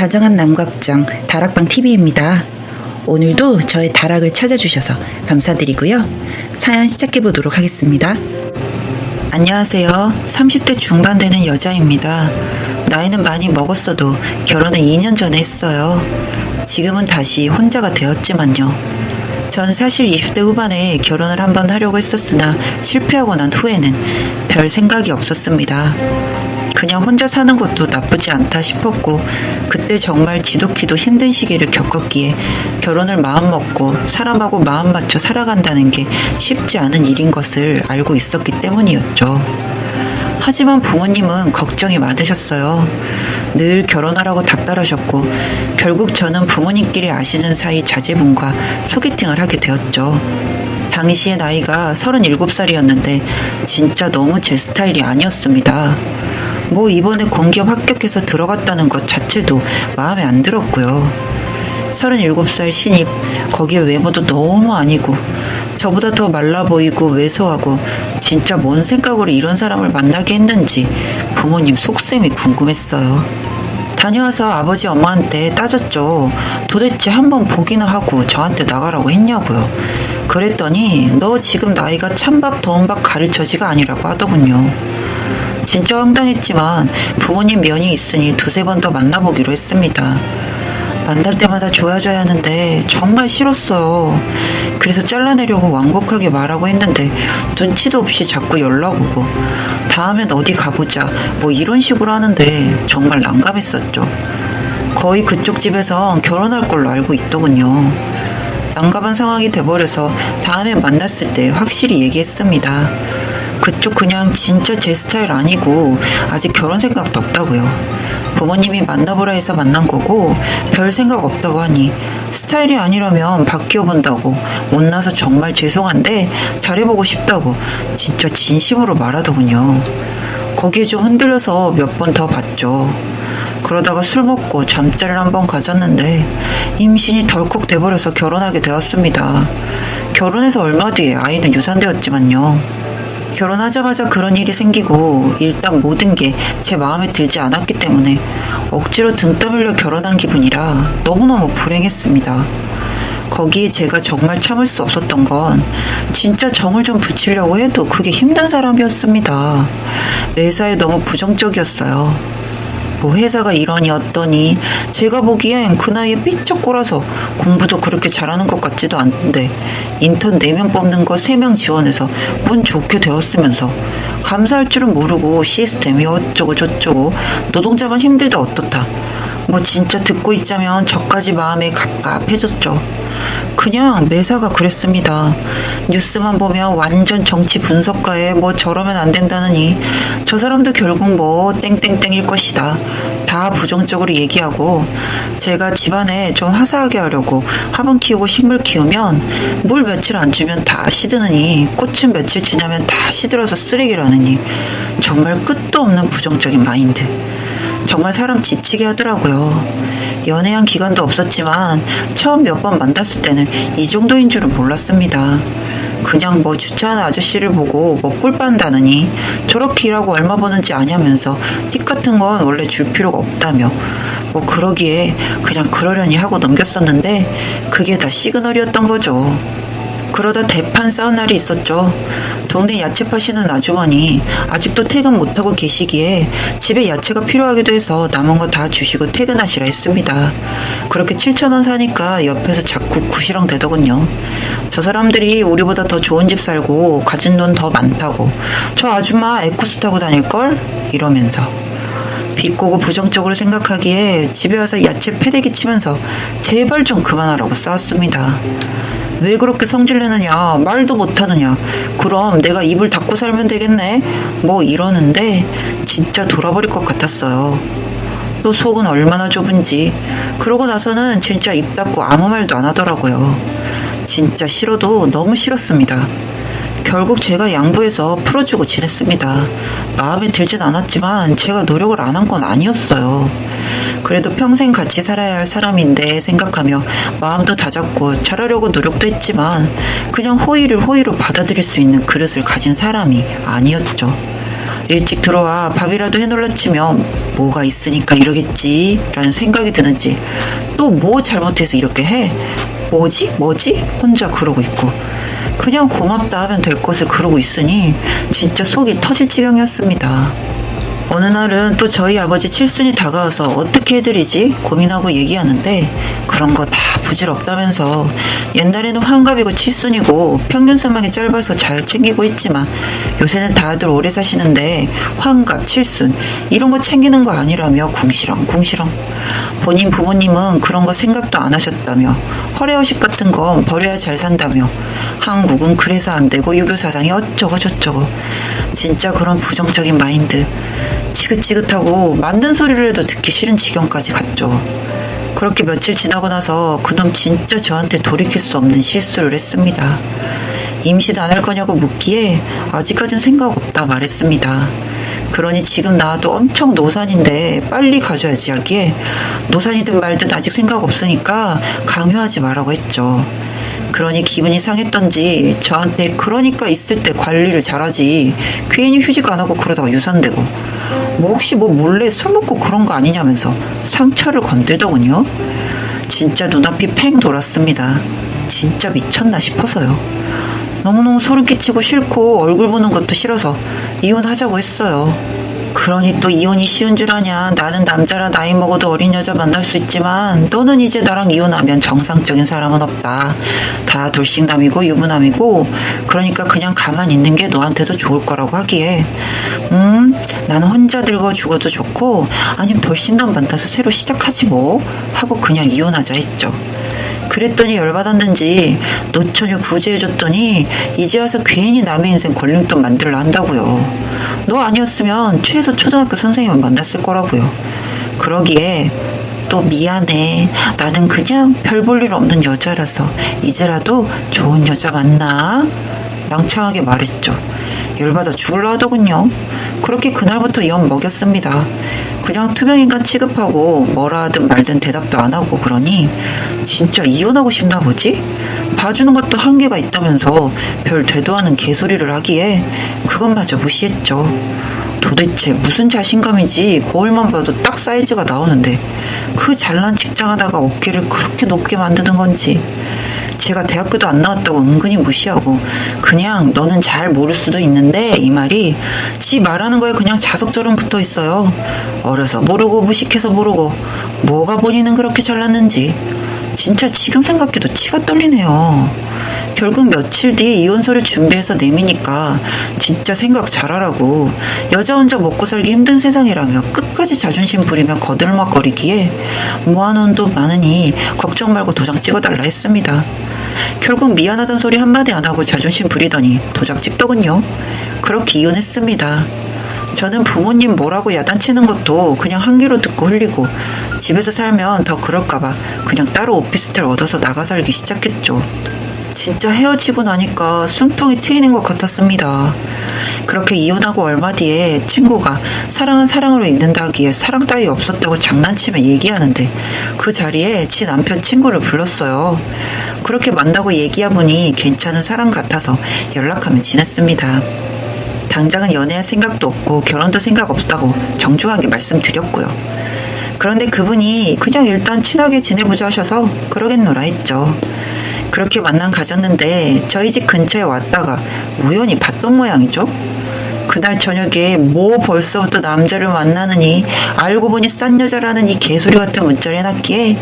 다정한 남각장 다락방 TV입니다. 오늘도 저의 다락을 찾아주셔서 감사드리고요. 사연 시작해 보도록 하겠습니다. 안녕하세요. 30대 중반 되는 여자입니다. 나이는 많이 먹었어도 결혼을 2년 전에 했어요. 지금은 다시 혼자가 되었지만요. 전 사실 20대 후반에 결혼을 한번 하려고 했었으나 실패하고 난 후에는 별 생각이 없었습니다. 그냥 혼자 사는 것도 나쁘지 않다 싶었고 그때 정말 지독히도 힘든 시기를 겪었기에 결혼을 마음먹고 사람하고 마음 맞춰 살아간다는 게 쉽지 않은 일인 것을 알고 있었기 때문이었죠. 하지만 부모님은 걱정이 많으셨어요. 늘 결혼하라고 닥달하셨고 결국 저는 부모님끼리 아시는 사이 자제분과 소개팅을 하게 되었죠. 당시의 나이가 37살이었는데 진짜 너무 제 스타일이 아니었습니다. 뭐 이번에 공기업 합격해서 들어갔다는 것 자체도 마음에 안 들었고요. 37살 신입, 거기에 외모도 너무 아니고, 저보다 더 말라 보이고 왜소하고, 진짜 뭔 생각으로 이런 사람을 만나게 했는지 부모님 속셈이 궁금했어요. 다녀와서 아버지 엄마한테 따졌죠. 도대체 한번 보기나 하고 저한테 나가라고 했냐고요. 그랬더니 너 지금 나이가 찬밥 더운 밥 가릴 처지가 아니라고 하더군요. 진짜 황당했지만 부모님 면이 있으니 두세 번 더 만나보기로 했습니다. 만날 때마다 좋아져야 하는데 정말 싫었어요. 그래서 잘라내려고 완곡하게 말하고 했는데 눈치도 없이 자꾸 연락 오고 다음엔 어디 가보자 뭐 이런 식으로 하는데 정말 난감했었죠. 거의 그쪽 집에서 결혼할 걸로 알고 있더군요. 난감한 상황이 돼버려서 다음에 만났을 때 확실히 얘기했습니다. 그쪽 그냥 진짜 제 스타일 아니고 아직 결혼 생각도 없다고요. 부모님이 만나보라 해서 만난 거고 별 생각 없다고 하니 스타일이 아니라면 바뀌어 본다고 못나서 정말 죄송한데 잘해보고 싶다고 진짜 진심으로 말하더군요. 거기에 좀 흔들려서 몇 번 더 봤죠. 그러다가 술 먹고 잠자리를 한번 가졌는데 임신이 덜컥 돼버려서 결혼하게 되었습니다. 결혼해서 얼마 뒤에 아이는 유산되었지만요. 결혼하자마자 그런 일이 생기고 일단 모든 게 제 마음에 들지 않았기 때문에 억지로 등 떠밀려 결혼한 기분이라 너무너무 불행했습니다. 거기에 제가 정말 참을 수 없었던 건 진짜 정을 좀 붙이려고 해도 그게 힘든 사람이었습니다. 매사에 너무 부정적이었어요. 뭐 회사가 이러니 어떠니 제가 보기엔 그 나이에 삐쩍 꼬라서 공부도 그렇게 잘하는 것 같지도 않은데 인턴 4명 뽑는 거 3명 지원해서 운 좋게 되었으면서 감사할 줄은 모르고 시스템이 어쩌고 저쩌고 노동자만 힘들다 어떻다 뭐 진짜 듣고 있자면 저까지 마음에 갑갑해졌죠. 그냥 매사가 그랬습니다. 뉴스만 보면 완전 정치 분석가에 뭐 저러면 안 된다느니 저 사람도 결국 뭐 땡땡땡일 것이다. 다 부정적으로 얘기하고 제가 집안에 좀 화사하게 하려고 화분 키우고 식물 키우면 물 며칠 안 주면 다 시드느니 꽃은 며칠 지나면 다 시들어서 쓰레기라느니 정말 끝도 없는 부정적인 마인드. 정말 사람 지치게 하더라고요. 연애한 기간도 없었지만 처음 몇 번 만났을 때는 이 정도인 줄은 몰랐습니다. 그냥 뭐 주차하는 아저씨를 보고 뭐꿀 빤다느니 저렇게 일하고 얼마 버는지 아냐면서 팁 같은 건 원래 줄 필요가 없다며 뭐 그러기에 그냥 그러려니 하고 넘겼었는데 그게 다 시그널이었던 거죠. 그러다 대판 싸운 날이 있었죠. 동네 야채 파시는 아주머니 아직도 퇴근 못하고 계시기에 집에 야채가 필요하기도 해서 남은 거 다 주시고 퇴근하시라 했습니다. 그렇게 7천원 사니까 옆에서 자꾸 구시렁 대더군요. 저 사람들이 우리보다 더 좋은 집 살고 가진 돈 더 많다고 저 아줌마 에쿠스 타고 다닐걸? 이러면서 비꼬고 부정적으로 생각하기에 집에 와서 야채 패대기 치면서 제발 좀 그만하라고 싸웠습니다. 왜 그렇게 성질내느냐? 말도 못하느냐? 그럼 내가 입을 닫고 살면 되겠네? 뭐 이러는데 진짜 돌아버릴 것 같았어요. 또 속은 얼마나 좁은지. 그러고 나서는 진짜 입 닫고 아무 말도 안 하더라고요. 진짜 싫어도 너무 싫었습니다. 결국 제가 양보해서 풀어주고 지냈습니다. 마음에 들진 않았지만 제가 노력을 안 한 건 아니었어요. 그래도 평생 같이 살아야 할 사람인데 생각하며 마음도 다잡고 잘하려고 노력도 했지만 그냥 호의를 호의로 받아들일 수 있는 그릇을 가진 사람이 아니었죠. 일찍 들어와 밥이라도 해놀라 치면 뭐가 있으니까 이러겠지 라는 생각이 드는지 또 뭐 잘못해서 이렇게 해? 뭐지? 뭐지? 혼자 그러고 있고 그냥 고맙다 하면 될 것을 그러고 있으니 진짜 속이 터질 지경이었습니다. 어느 날은 또 저희 아버지 칠순이 다가와서 어떻게 해드리지 고민하고 얘기하는데 그런 거 다 부질없다면서 옛날에는 환갑이고 칠순이고 평균 수명이 짧아서 잘 챙기고 있지만 요새는 다들 오래 사시는데 환갑, 칠순 이런 거 챙기는 거 아니라며 궁시렁 궁시렁. 본인 부모님은 그런 거 생각도 안 하셨다며 허례허식 같은 건 버려야 잘 산다며 한국은 그래서 안 되고 유교 사상이 어쩌고 저쩌고. 진짜 그런 부정적인 마인드 지긋지긋하고 만든 소리를 해도 듣기 싫은 지경까지 갔죠. 그렇게 며칠 지나고 나서 그놈 진짜 저한테 돌이킬 수 없는 실수를 했습니다. 임신 안 할 거냐고 묻기에 아직까진 생각 없다 말했습니다. 그러니 지금 나와도 엄청 노산인데 빨리 가져야지 하기에 노산이든 말든 아직 생각 없으니까 강요하지 말라고 했죠. 그러니 기분이 상했던지 저한테 그러니까 있을 때 관리를 잘하지 괜히 휴직 안 하고 그러다가 유산되고 뭐 혹시 뭐 몰래 술 먹고 그런 거 아니냐면서 상처를 건들더군요. 진짜 눈앞이 팽 돌았습니다. 진짜 미쳤나 싶어서요. 너무너무 소름 끼치고 싫고 얼굴 보는 것도 싫어서 이혼하자고 했어요. 그러니 또 이혼이 쉬운 줄 아냐. 나는 남자라 나이 먹어도 어린 여자 만날 수 있지만 너는 이제 나랑 이혼하면 정상적인 사람은 없다. 다 돌싱남이고 유부남이고 그러니까 그냥 가만히 있는 게 너한테도 좋을 거라고 하기에 음 나는 혼자 들고 죽어도 좋고 아니면 돌싱남 만나서 새로 시작하지 뭐 하고 그냥 이혼하자 했죠. 그랬더니 열받았는지 노처녀 구제해줬더니 이제 와서 괜히 남의 인생 걸림돌 만들려 한다고요. 너 아니었으면 최소 초등학교 선생님을 만났을 거라고요. 그러기에 또 미안해. 나는 그냥 별 볼 일 없는 여자라서 이제라도 좋은 여자 만나. 양창하게 말했죠. 열받아 죽을라 하더군요. 그렇게 그날부터 연 먹였습니다. 그냥 투명인간 취급하고 뭐라 하든 말든 대답도 안 하고 그러니 진짜 이혼하고 싶나 보지? 봐주는 것도 한계가 있다면서 별 되도 않은 개소리를 하기에 그것마저 무시했죠. 도대체 무슨 자신감이지 거울만 봐도 딱 사이즈가 나오는데 그 잘난 직장 하다가 어깨를 그렇게 높게 만드는 건지 제가 대학교도 안 나왔다고 은근히 무시하고 그냥 너는 잘 모를 수도 있는데 이 말이 지 말하는 거에 그냥 자석처럼 붙어 있어요. 어려서 모르고 무식해서 모르고 뭐가 본인은 그렇게 잘났는지 진짜 지금 생각해도 치가 떨리네요. 결국 며칠 뒤에 이혼서를 준비해서 내미니까 진짜 생각 잘하라고 여자 혼자 먹고 살기 힘든 세상이라며 끝까지 자존심 부리며 거들먹거리기에 모아놓은 돈 많으니 걱정 말고 도장 찍어달라 했습니다. 결국 미안하단 소리 한마디 안 하고 자존심 부리더니 도장 찍더군요. 그렇게 이혼했습니다. 저는 부모님 뭐라고 야단치는 것도 그냥 한 귀로 듣고 흘리고 집에서 살면 더 그럴까봐 그냥 따로 오피스텔 얻어서 나가 살기 시작했죠. 진짜 헤어지고 나니까 숨통이 트이는 것 같았습니다. 그렇게 이혼하고 얼마 뒤에 친구가 사랑은 사랑으로 잊는다기에 사랑 따위 없었다고 장난치며 얘기하는데 그 자리에 지 남편 친구를 불렀어요. 그렇게 만나고 얘기해보니 괜찮은 사람 같아서 연락하며 지냈습니다. 당장은 연애할 생각도 없고 결혼도 생각 없다고 정중하게 말씀드렸고요. 그런데 그분이 그냥 일단 친하게 지내보자 하셔서 그러겠노라 했죠. 그렇게 만남 가졌는데 저희 집 근처에 왔다가 우연히 봤던 모양이죠. 그날 저녁에 뭐 벌써부터 남자를 만나느니 알고 보니 싼 여자라는 이 개소리 같은 문자를 해놨기에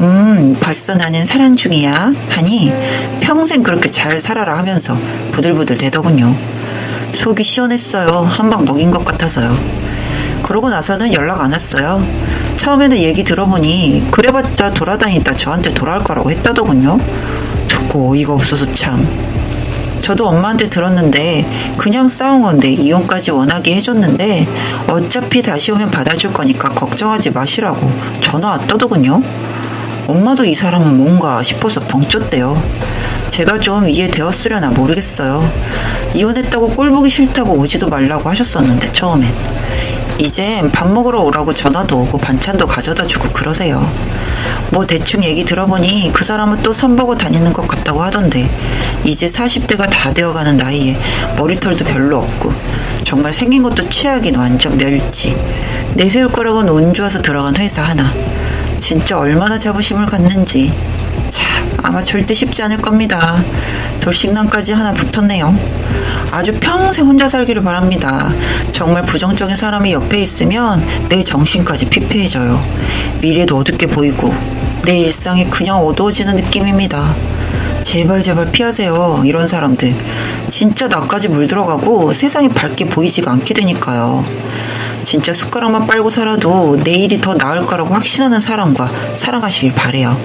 음 벌써 나는 사랑 중이야 하니 평생 그렇게 잘 살아라 하면서 부들부들 대더군요. 속이 시원했어요. 한 방 먹인 것 같아서요. 그러고 나서는 연락 안 왔어요. 처음에는 얘기 들어보니 그래봤자 돌아다니다 저한테 돌아올 거라고 했다더군요. 듣고 어이가 없어서 참. 저도 엄마한테 들었는데 그냥 싸운 건데 이혼까지 원하게 해줬는데 어차피 다시 오면 받아줄 거니까 걱정하지 마시라고 전화 왔더더군요. 엄마도 이 사람은 뭔가 싶어서 벙쪘대요. 제가 좀 이해되었으려나 모르겠어요. 이혼했다고 꼴 보기 싫다고 오지도 말라고 하셨었는데 처음엔. 이젠 밥 먹으러 오라고 전화도 오고 반찬도 가져다 주고 그러세요. 뭐 대충 얘기 들어보니 그 사람은 또 선보고 다니는 것 같다고 하던데 이제 40대가 다 되어가는 나이에 머리털도 별로 없고 정말 생긴 것도 취하긴 완전 멸치. 내세울 거라고는 운 좋아서 들어간 회사 하나. 진짜 얼마나 자부심을 갖는지. 참, 아마 절대 쉽지 않을 겁니다. 돌싱남까지 하나 붙었네요. 아주 평생 혼자 살기를 바랍니다. 정말 부정적인 사람이 옆에 있으면 내 정신까지 피폐해져요. 미래도 어둡게 보이고 내 일상이 그냥 어두워지는 느낌입니다. 제발 제발 피하세요. 이런 사람들. 진짜 나까지 물들어가고 세상이 밝게 보이지가 않게 되니까요. 진짜 숟가락만 빨고 살아도 내일이 더 나을 거라고 확신하는 사람과 살아가시길 바래요.